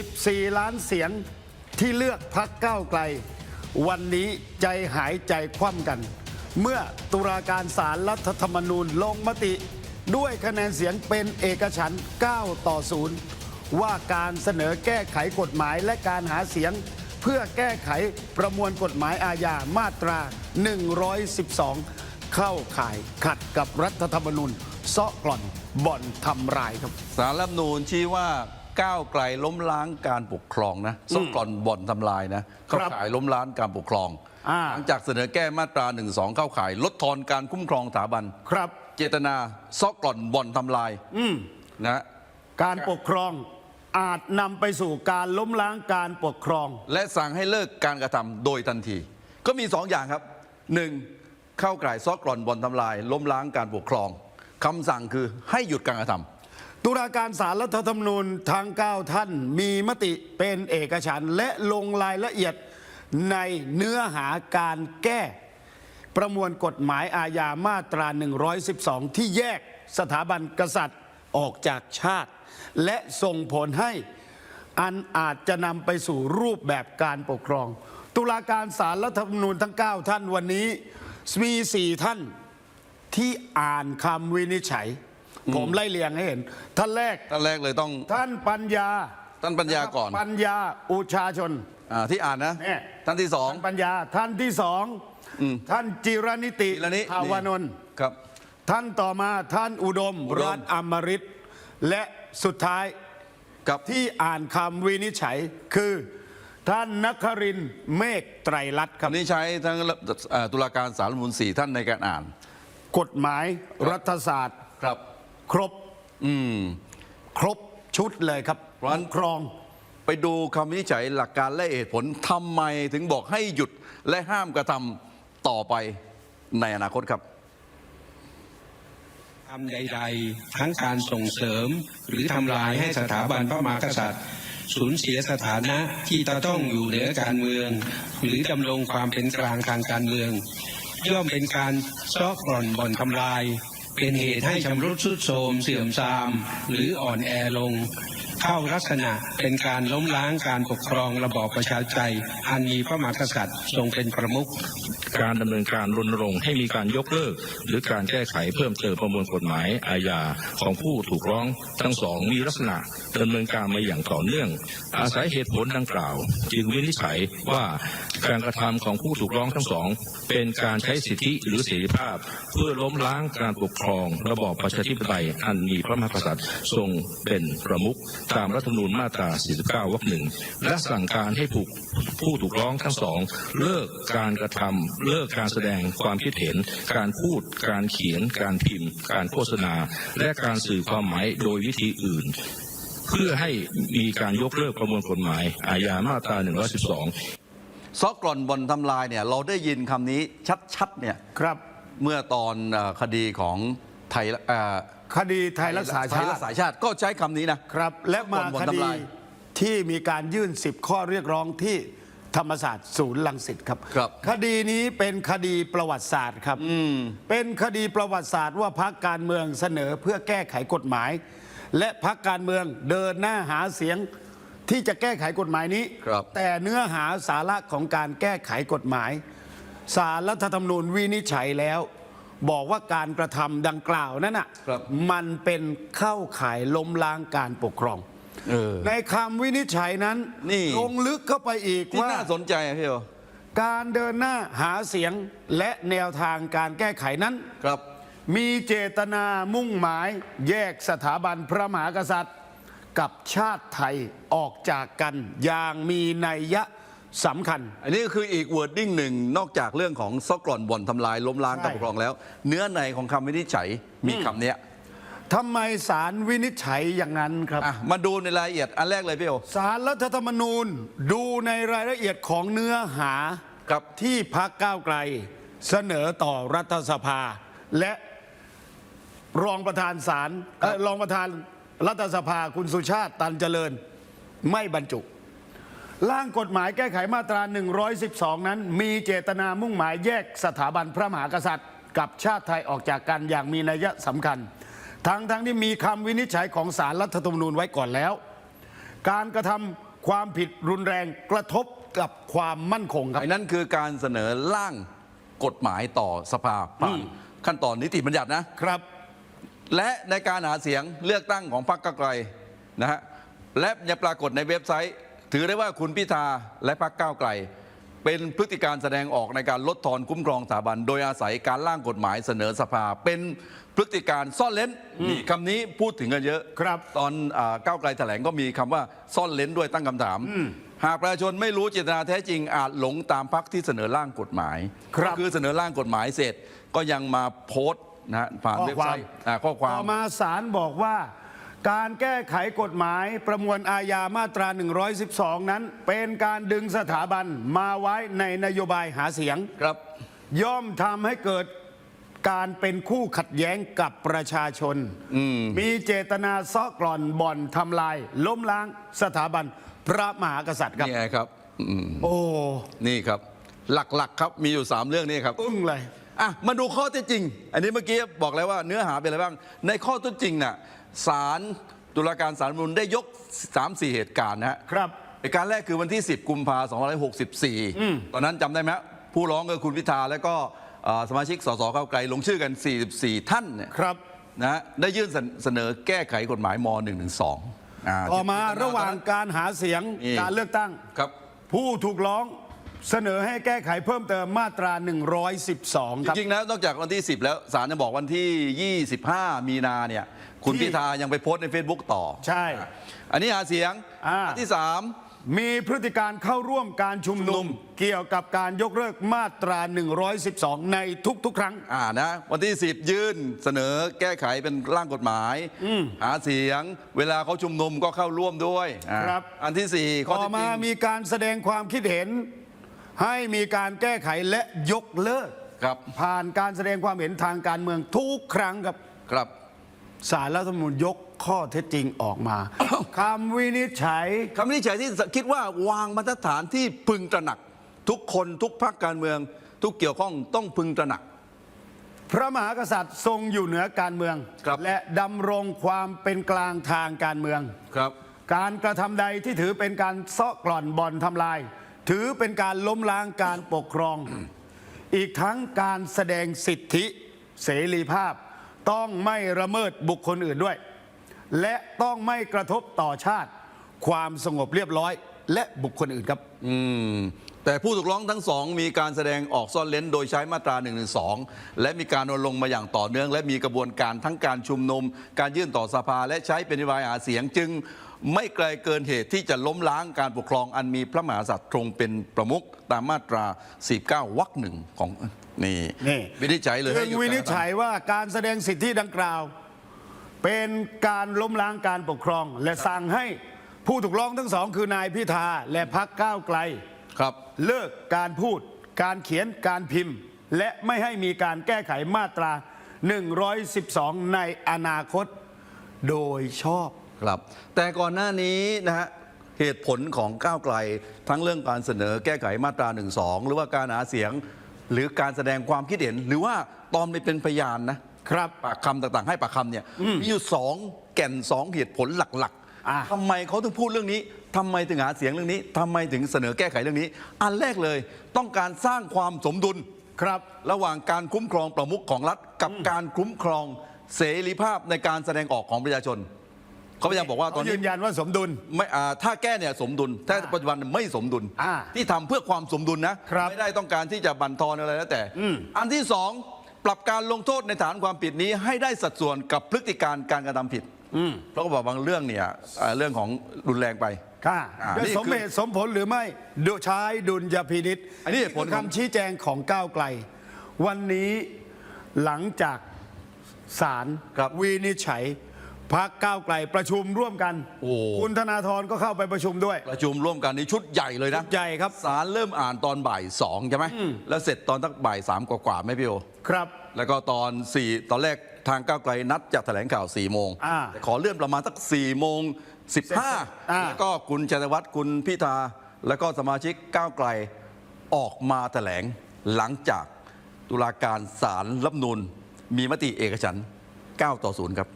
14 ล้านเสียงที่เลือกพักก้าวไกล วันนี้ใจหายใจคว่ำกัน เมื่อตุลาการศาลรัฐธรรมนูญลงมติด้วยคะแนนเสียงเป็นเอกฉันท์9ต่อ 0 ว่าการเสนอแก้ไขกฎหมายและการหาเสียง เพื่อแก้ไขประมวลกฎหมายอาญามาตรา 112 เข้าข่ายขัดกับรัฐธรรมนูญเซาะกล่อนบ่อนทำลายครับ สารรัฐธรรมนูญชี้ว่า ก้าวไกลล้มล้างการปกครองนะส้มกล่อนบ่อนทำลายนะเข้าข่ายล้มล้างการปกครอง อ่า หลังจากเสนอแก้มาตรา1นึเข้าข่ายลดทอนการคุ้มครองสถาบัน ครับ เจตนาซอกกล่อนบ่อนทำลายอืม นะการปกครองอาจนำไปสู่การล้มล้างการปกครอง และสั่งให้เลิกการกระทำโดยทันที ก็มีสองอย่างครับหนึ่งเข้าข่ายซอกกล่อนบ่อนทำลาย ล้มล้างการปกครองคำสั่งคือให้หยุดการกระทำ ตุลาการศาลรัฐธรรมนูญทาง 9 ท่านมีมติเป็นเอกฉันและลงรายละเอียดในเนื้อหาการแก้ ประมวลกฎหมายอาญามาตรา 112 ที่แยกสถาบันกษัตริย์ออกจากชาติ และส่งผลให้อันอาจจะนำไปสู่รูปแบบการปกครอง ตุลาการศาลรัฐธรรมนูญทั้ง 9 ท่านวันนี้มี 4 ท่านที่อ่านคำวินิจฉัย ผมไล่เรียงให้เห็น ท่านแรก ท่านแรกเลยต้องท่านปัญญาท่านปัญญาก่อน ปัญญาอุชาชนอาที่อ่านนะ เนี่ยท่านที่สอง ท่านปัญญาท่านที่สองท่านจิรนิติจิรนิภาวนนท์ครับ ท่านต่อมาท่านอุดมอุดม รัตน์อมริตและสุดท้ายกับที่อ่านคำวินิจฉัยคือ ท่านนครินทร์เมฆไตรลัตน์คคำรับนี้ใช้ทั้งเอ่อตุลาการสารรัฐธรรมนูลสี่ท่านในการอ่าน กฎหมายรัฐศาสตร์ ครับ ครบ อืม ครบชุดเลยครับเพราะฉะนั้นปกครอง ไปดูคำวินิจฉัยหลักการและเหตุผลทำไมถึงบอกให้หยุดและห้ามกระทำต่อไปในอนาคตครับ ทำใดๆ ทั้งการส่งเสริม หรือทำลายให้สถาบันพระมหากษัตริย์ สูญเสียสถานะที่จะต้องอยู่เหนือการเมือง หรือดำรงความเป็นกลางทางการเมือง ย่อมเป็นการซอกกร่อนบ่อนทำลาย เป็นเหตุให้ชำรุดทรุดโทรมเสื่อมทราม หรืออ่อนแอลง เข้าลักษณะเป็นการล้มล้างการปกครองระบอบประชาธิปไตยอันมีพระมหากษัตริย์ทรงเป็นประมุขการดำเนินการรณรงค์ให้มีการยกเลิก หรือการแก้ไขเพิ่มเติมประมวลกฎหมายอาญาของผู้ถูกร้องทั้งสองมีลักษณะดำเนินการมาอย่างต่อเนื่อง อาศัยเหตุผลดังกล่าว จึงวินิจฉัยว่า การกระทำของผู้ถูกร้องทั้งสอง เป็นการใช้สิทธิหรือเสรีภาพ เพื่อล้มล้างการปกครอง ระบอบประชาธิปไตยอันมีพระมหากษัตริย์ทรงเป็นประมุขตามรัฐธรรมนูญมาตรา 49 วรรคหนึ่งและสั่งการให้ผู้ผู้ถูกร้องทั้งสอง เลิกการกระทำเลิกการแสดงความคิดเห็น การพูด การเขียน การพิมพ์ การโฆษณา และการสื่อความหมายโดยวิธีอื่น เพื่อให้มีการยกเลิกประมวลกฎหมาย อาญามาตรา 112 ซอกกล่อนบ่อนทำลายเนี่ยเราได้ยินคำนี้ชัดๆเนี่ยครับ เมื่อตอนเอ่อคดีของไทยเอ่อคดีไทยรักษาไทชายรัติกษาชาติก็ใช้คำนี้นะ ครับ และมาบ่อนคทำดีลายที่มีการยื่น 10 ข้อเรียกร้องที่ธรรมศาสตร์ศูนย์ลังสิตครับ ครับ คดีนี้เป็นคดีประวัติศาสตร์ครับเป็นคดีประวัติศาสตร์ว่าพักการเมืองเสนอเพื่อแก้ไขกฎหมาย และพักการเมืองเดินหน้าหาเสียง ที่จะแก้ไขกฎหมายนี้ ครับแต่เนื้อหาสาระของการแก้ไขกฎหมายสารรัฐธรรมนูญวินิจฉัยแล้ว บอกว่าการกระทำดังกล่าวนั้นน่ะครับ มันเป็นเข้าข่ายล้มล้างการปกครอง เออ ในคำวินิจฉัยนั้นนี่ ลงลึกเข้าไปอีกที่ว่า น่าสนใจอะพี่โอการเดินหน้าหาเสียงและแนวทางการแก้ไขนั้น ครับ มีเจตนามุ่งหมายแยกสถาบันพระมหากษัตริย์ กับชาติไทยออกจากกันอย่างมีนัยยะสำคัญ อันนี้ก็คืออีกวอร์ดดิ้งหนึ่งนอกจากเรื่องของซอกกล่อนบ่อนทำลายล้มล้างใช่การปกครองแล้ว เนื้อในของคำวินิจฉัยมีคำเนี้ยทำไมสารวินิจฉัยอย่างนั้นครับอะมาดูในรายละเอียดอันแรกเลยพี่โอสารรัฐธรรมนูญดูในรายละเอียดของเนื้อหาครับที่พักก้าวไกล เสนอต่อรัฐสภา และรองประธานศาลเอ่อรองประธาน รัฐสภาคุณสุชาติตันเจริญไม่บรรจุ ร่างกฎหมายแก้ไขมาตรา 112 นั้น มีเจตนามุ่งหมายแยกสถาบันพระมหากษัตริย์ กับชาติไทยออกจากกันอย่างมีนัยสำคัญ ทั้งทั้งที่มีคำวินิจฉัยของสารรัฐธรรมนูญไว้ก่อนแล้ว การกระทำความผิดรุนแรงกระทบกับความมั่นคงครับไอ้นั่นคือการเสนอร่างกฎหมายต่อสภาผ่านขั้นตอนนิติบัญญัตินะครับ และในการหาเสียงเลือกตั้งของพรรคก้าวไกลนะฮะและยังปรากฏในเว็บไซต์ ถือได้ว่าคุณพิธาและพรรคก้าวไกล เป็นพฤติการแสดงออกในการลดทอนคุ้มครองสถาบัน โดยอาศัยการร่างกฎหมายเสนอสภา เป็นพฤติการซ่อนเล้นนี่คำนี้พูดถึงกันเยอะครับ ตอนอาก้าวไกลแถลงก็มีคำว่าซ่อนเล้นด้วยตั้งคำถาม หากประชาชนไม่รู้เจตนาแท้จริงอาจหลงตามพรรคที่เสนอร่างกฎหมายครับก็คือเสนอร่างกฎหมายเสร็จก็ยังมาโพสต์ นะฮะผ่านข้อเว็บควาไซมต์อ่าข้อความ ต่อมาศาลบอกว่า การแก้ไขกฎหมายประมวลอาญามาตรา 112 นั้น เป็นการดึงสถาบันมาไว้ในนโยบายหาเสียง ครับ ย่อมทำให้เกิดการเป็นคู่ขัดแย้งกับประชาชน มีเจตนาซ้อกร่อนบ่อนทำลาย ล้มล้างสถาบันพระมหากษัตริย์ครับ นี่ไงครับอืมโอ้ นี่ครับ หลักๆครับ มีอยู่ 3 เรื่องนี้ครับ อึ้งเลย อะมาดูข้อเท็จจริง อันนี้เมื่อกี้บอกแล้วว่าเนื้อหาเป็นอะไรบ้าง ในข้อเท็จจริงน่ะศาลตุลาการศาลรัฐธรรมนูลได้ยก 3-4 เหตุการณ์นะฮะ ครับ เหตุการณ์แรกคือวันที่ 10 กุมภาพันธ์2564 ตอนนั้นจำได้ไหมฮะผู้ร้องก็คุณพิธา แล้วก็เอ่อสมาชิกสสก้าวไกล ลงชื่อกัน 44 ท่านเนี่ยครับ นะฮะได้ยื่นเสนเสนอแก้ไขกฎหมายม .112 อ่าต่อมาระหว่างการหาเสียงนี่ การเลือกตั้ง ครับ ผู้ถูกร้อง เสนอให้แก้ไขเพิ่มเติมมาตรา 112 จครับ ริงๆนะนอกจากวันที่ 10 แล้วศาลจะบอกวันที่ 25 มีนาเนี่ย คุณที่ พิธายังไปโพสต์ใน Facebook ต่อ ใช่ อันนี้หาเสียงอ่า นที่มีพฤติการเข้าร่วมการชุมนุม เกี่ยวกับการยกเลิกมาตรา 112 ในทุกๆ ครั้ง3อ่านะวันที่ 10 ยื่นเสนอแก้ไขเป็นร่างกฎหมาย หาเสียง เวลาเขาชุมนุมก็เข้าร่วมด้วยอ่าครับ อันที่4ข้อต่อเท็จจมาริงมีการแสดงความคิดเห็น ให้มีการแก้ไขและยกเลิก ครับ ผ่านการแสดงความเห็นทางการเมืองทุกครั้งครับครับ สารรัฐธรรมนูญยกข้อเท็จจริงออกมา คำวินิจฉัย คำวินิจฉัยที่คิดว่าวางมาตรฐานที่พึงตระหนัก ทุกคนทุกภาคการเมือง ทุกเกี่ยวข้องต้องพึงตระหนัก พระมหากษัตริย์ทรงอยู่เหนือการเมือง ครับ และดำรงความเป็นกลางทางการเมือง ครับ การกระทำใดที่ถือเป็นการเซาะกร่อนบ่อนทำลาย ถือเป็นการล้มล้างการปกครอง อีกทั้งการแสดงสิทธิเสรีภาพ ต้องไม่ละเมิดบุคคลอื่นด้วย และต้องไม่กระทบต่อชาติ ความสงบเรียบร้อย และบุคคลอื่นครับ อืมแต่ผู้ถูกร้องทั้งสองมีการแสดงออกซ่อนเล้นโดยใช้มาตรา1นึและมีการรณรงค์มาอย่างต่อเนื่อง และมีกระบวนการทั้งการชุมนุม การยื่นต่อสภาและใช้เป็นนโยบายหาเสียงจึง ไม่ไกลเกินเหตุที่จะล้มล้างการปกครองอันมีพระมหากษัตริย์ทรงเป็นประมุขตามมาตรา 49 วรรคหนึ่งของนี่นี่วินิจฉัยเลยจึให้งหยุดวินิจการกระทำฉัยว่าการแสดงสิทธิดังกล่าว เป็นการล้มล้างการปกครอง และสั่งให้ผู้ถูกร้องทั้งสอง คือนายพิธาและพักก้าวไกลครับ เลิกการพูด การเขียนการพิมพ์ และไม่ให้มีการแก้ไขมาตรา 112 ในอนาคต โดยชอบ ครับ แต่ก่อนหน้านี้นะฮะเหตุผลของก้าวไกล ทั้งเรื่องการเสนอแก้ไขมาตรา1นึหรือว่าการหาเสียง หรือการแสดงความคิดเห็น หรือว่าตอนไปเป็นพยานนะครับปากคำต่างๆ ให้ปากคำเนี่ยมีอยู่สองแก่นสองเหตุผลหลักอะ ๆทำไมเขาถึงพูดเรื่องนี้ทำไมถึงหาเสียงเรื่องนี้ทำไมถึงเสนอแก้ไขเรื่องนี้ อันแรกเลยต้องการสร้างความสมดุล ครับ ระหว่างการคุ้มครองประมุขของรัฐกับการคุ้มครองเสรีภาพในการแสดงออกของประชาชน เขาพยายามบอกว่าตเขาอนยืนี้นยันว่าสมดุลไม่อ่าถ้าแก้เนี่ยสมดุลถ้าปัจจุบันไม่สมดุล อ่าที่ทำเพื่อความสมดุลนะครับไม่ได้ต้องการที่จะบั่นทอนอะไรแล้วแต่อันที่สองปรับการลงโทษในฐานความผิดนี้ให้ได้สัดส่วนกับพฤติการการกระทำผิดเพราะก็บอกบางเรื่องเนี่ยอ่าเรื่องของรุนแรงไป ค่ะอ่าด้วยนี่สมคือเหตุสมผลหรือไม่ดูใช้ดุลยพินิษอันนี้เหตุผลคือของ คำชี้แจงของก้าวไกล วันนี้หลังจากศาลครับ วินิจฉัย พักก้าวไกลประชุมร่วมกันโอ้ คุณธนาธรก็เข้าไปประชุมด้วย ประชุมร่วมกันนี้ชุดใหญ่เลยนะใหญ่ครับศาลเริ่มอ่านตอนบ่ายสองใช่ไหมแล้วเสร็จตอนตักบ่ายสามกว่าๆไหมพี่โอ ครับ แล้วก็ตอน4ตอนแรกทางก้าวไกลนัดจะแถลงข่าว4โมงอ่าแต่ขอเลื่อนประมาณสัก4โมงอ่า15แล้วก็คุณชัยวัฒน์คุณพิธา แล้วก็สมาชิกก้าวไกลออกมาแถลงหลังจากตุลาการศาลรัฐธรรมนูลมีมติเอกฉันท์9ต่อ0ครับ